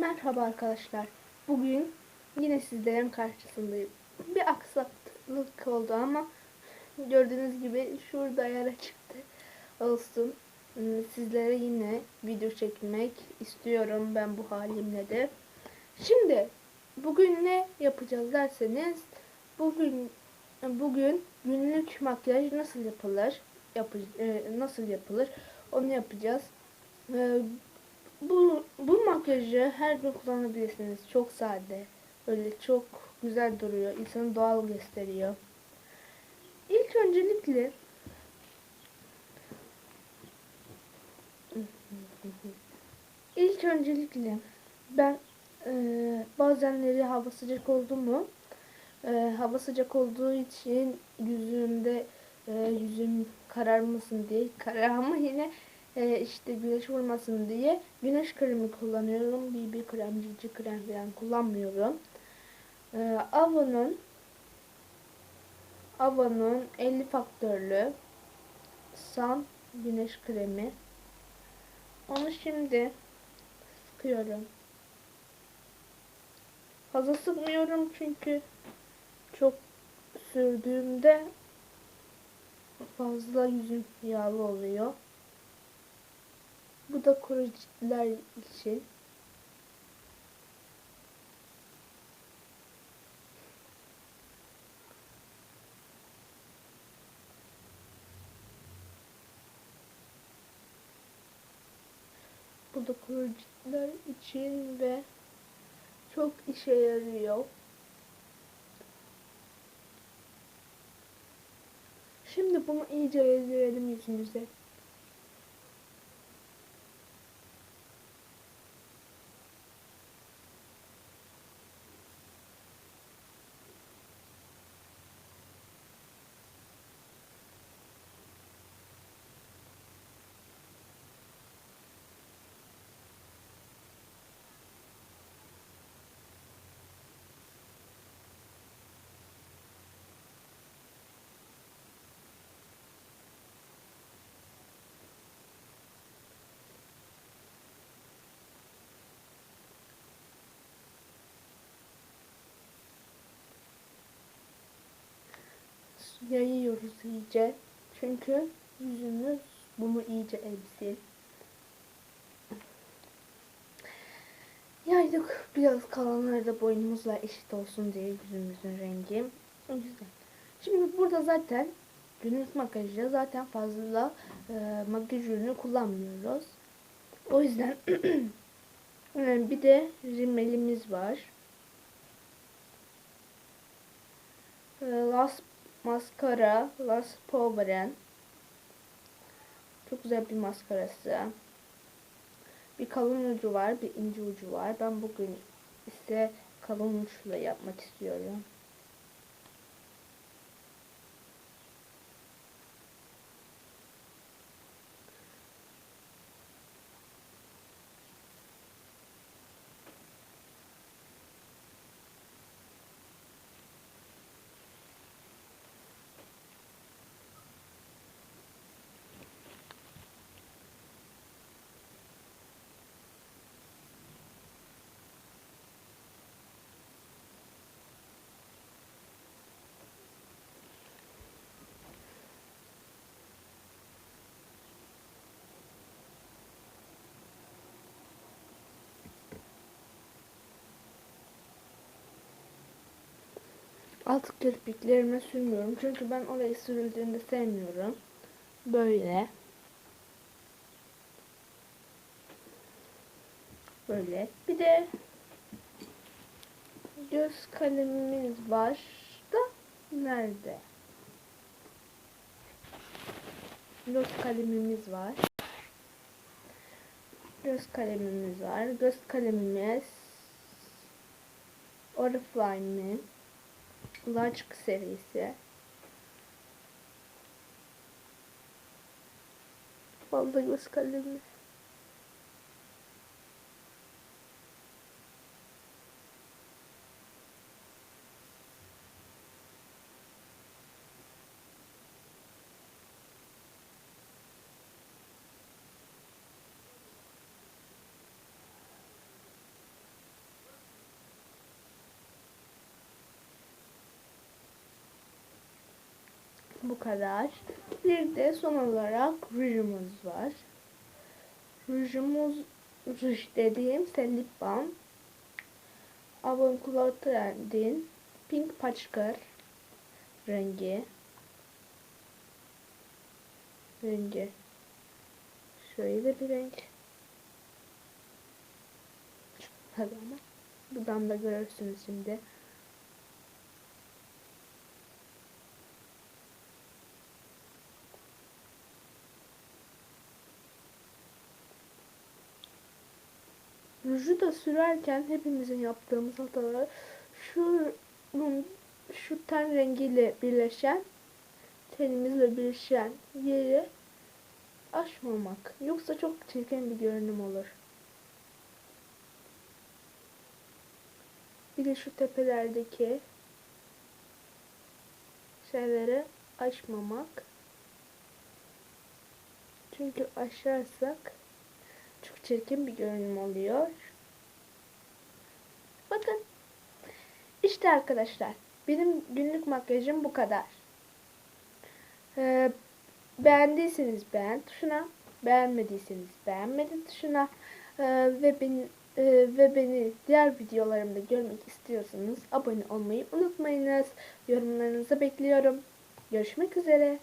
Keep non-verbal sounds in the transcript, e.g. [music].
Merhaba arkadaşlar. Bugün yine sizlerin karşısındayım. Bir aksaklık oldu ama gördüğünüz gibi şurada yara çıktı. Olsun. Hmm, Sizlere yine video çekmek istiyorum ben bu halimle de. Şimdi bugün ne yapacağız derseniz bugün bugün günlük makyaj nasıl yapılır? Yapı, e, nasıl yapılır? Onu yapacağız. Bu, bu makyajı her gün kullanabilirsiniz. Çok sade. Öyle çok güzel duruyor. İnsanı doğal gösteriyor. İlk öncelikle [laughs] İlk öncelikle ben e, bazenleri hava sıcak oldu mu e, hava sıcak olduğu için yüzümde e, yüzüm kararmasın diye [laughs] karar ama yine e, işte güneş vurmasın diye güneş kremi kullanıyorum. BB krem, cici krem falan kullanmıyorum. E, Avon'un Avon'un 50 faktörlü Sun güneş kremi. Onu şimdi sıkıyorum. Fazla sıkmıyorum çünkü çok sürdüğümde fazla yüzüm yağlı oluyor. Bu da kuru ciltler için. Bu da kuru ciltler için ve çok işe yarıyor. Şimdi bunu iyice ezdirelim yüzümüze. Yayıyoruz iyice. Çünkü yüzümüz bunu iyice emsin. Yaydık biraz kalanları da boynumuzla eşit olsun diye yüzümüzün rengi. Yüzden. Şimdi burada zaten günlük makyajda zaten fazla e, makyaj ürünü kullanmıyoruz. O yüzden [clears throat] e, bir de rimelimiz var. E, Last Maskara Las Poveren. Çok güzel bir maskarası. Bir kalın ucu var, bir ince ucu var. Ben bugün ise kalın uçla yapmak istiyorum. Alt kirpiklerime sürmüyorum. Çünkü ben orayı sürüldüğünde sevmiyorum. Böyle. Böyle. Bir de göz kalemimiz var da nerede? Göz kalemimiz var. Göz kalemimiz var. Göz kalemimiz Oriflame'in Large serisi. Vallahi göz kalemi. Bu kadar. Bir de son olarak rujumuz var. Rujumuz, ruj dediğim ise lip balm. Avon Pink Paçkar rengi. Rengi. Şöyle bir renk. Hadi ama. Buradan da görürsünüz şimdi. Ruju da sürerken hepimizin yaptığımız hatalar şu şu ten rengiyle birleşen tenimizle birleşen yeri aşmamak. Yoksa çok çirkin bir görünüm olur. Bir de şu tepelerdeki şeyleri açmamak. Çünkü aşarsak çok çirkin bir görünüm oluyor. Bakın. İşte arkadaşlar. Benim günlük makyajım bu kadar. Ee, beğendiyseniz beğen tuşuna, beğenmediyseniz beğenmedi tuşuna ee, ve beni e, ve beni diğer videolarımda görmek istiyorsanız abone olmayı unutmayınız. Yorumlarınızı bekliyorum. Görüşmek üzere.